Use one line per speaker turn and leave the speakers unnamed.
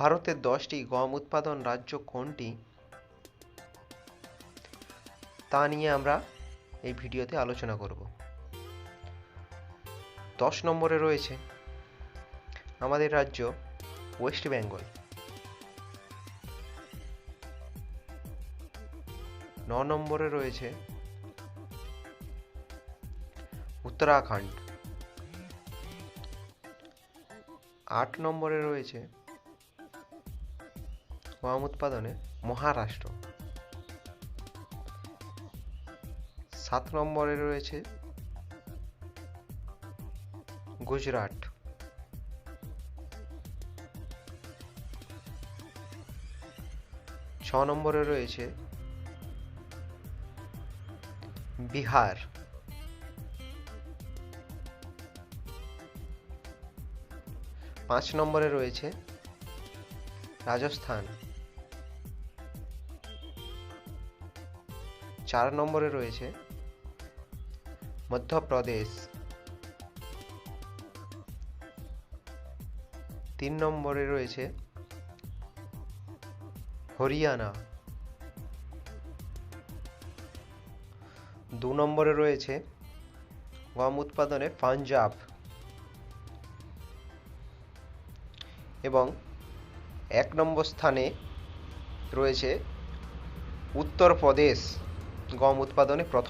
ভারতের দশটি গম উৎপাদন রাজ্য কোনটি? তা নিয়ে আমরা এই ভিডিওতে আলোচনা করব। দশ নম্বরে রয়েছে আমাদের রাজ্য ওয়েস্ট বেঙ্গল। ন নম্বরে রয়েছে উত্তরাখণ্ড। আট নম্বরে রয়েছে গম উৎপাদনে মহারাষ্ট্র। সাত নম্বরে রয়েছে গুজরাট। ছ নম্বরে রয়েছে বিহার। পাঁচ নম্বরে রয়েছে রাজস্থান। চার নম্বরে রয়েছে মধ্যপ্রদেশ। তিন নম্বরে রয়েছে হরিয়ানা। দু নম্বরে রয়েছে গম উৎপাদনে পাঞ্জাব। এবং এক নম্বর স্থানে রয়েছে উত্তরপ্রদেশ। গম উৎপাদনে প্রথম